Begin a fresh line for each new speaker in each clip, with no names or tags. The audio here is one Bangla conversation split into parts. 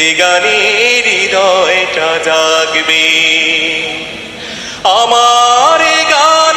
যে গানের হৃদয়টা জাগবে। আমার গান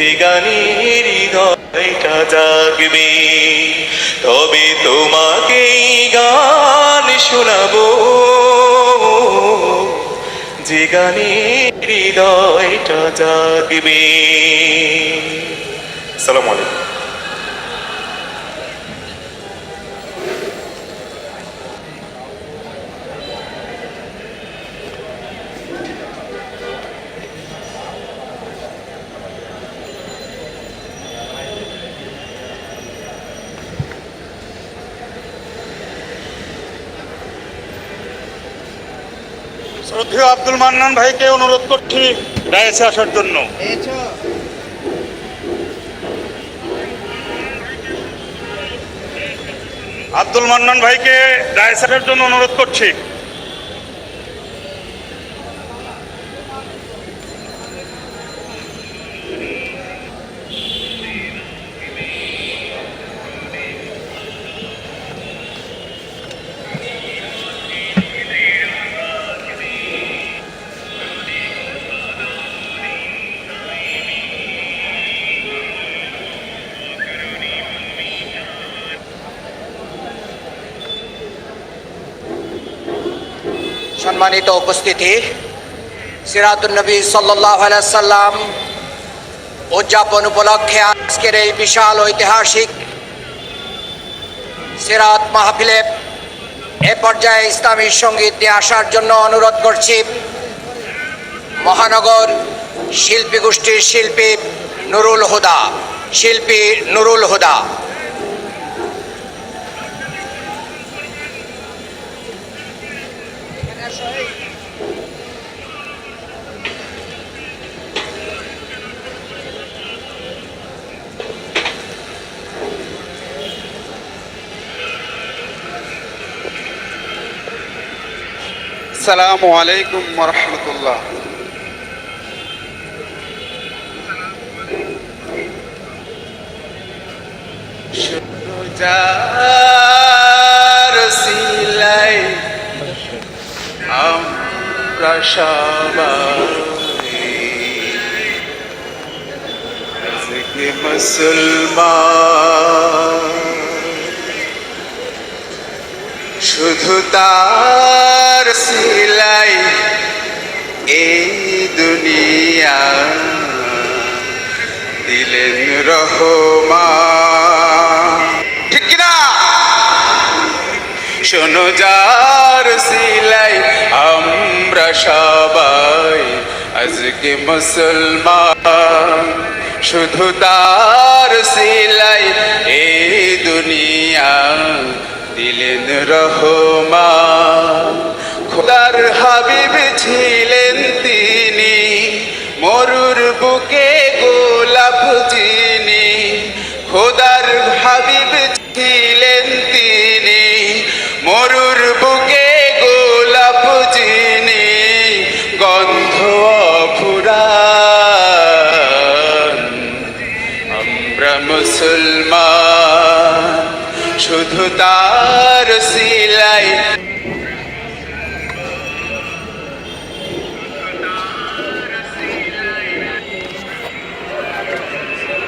যে গানের হৃদয়টা জাগবে। তবে তোমাকে গান শোনাবো। যে গানের হৃদয়টা জাগবে। সালাম আলাইকুম।
শ্রদ্ধেয় আব্দুল মান্নান ভাইকে অনুরোধ করছি ডায়াসে আসার জন্য। আব্দুল মান্নান ভাইকে ডায়েসে আসার জন্য অনুরোধ করছি।
সম্মানিত উপস্থিতি। সিরাতুন্নবী সাল্লাহ সাল্লাম উদযাপন উপলক্ষে আজকের এই বিশাল ঐতিহাসিক সিরাত মাহফিলে এ পর্যায়ে ইসলামী সংগীত নিয়ে আসার জন্য অনুরোধ করছি। মহানগর শিল্পী গোষ্ঠীর শিল্পী নুরুল হুদা, শিল্পী নুরুল হুদা।
আসসালামু আলাইকুম রহমতুল্লাহ সিলাই আমরা সবাই আজকে মুসলমান শুধু তার রহমান ঠিক কিনা? শোনো যার সিলাই আমরা সবাই আজকে মুসলমান। শুধু তার সিলাই এই দুনিয়া দিলেন রহমান। খোদার হাবিব ছিলেন খোদার হাবিব ছিলেন তিনি, মরুর বুকে গোলাপ চিনি গন্ধ ফুরা আমরা মুসলমান, শুধু তার সিলাই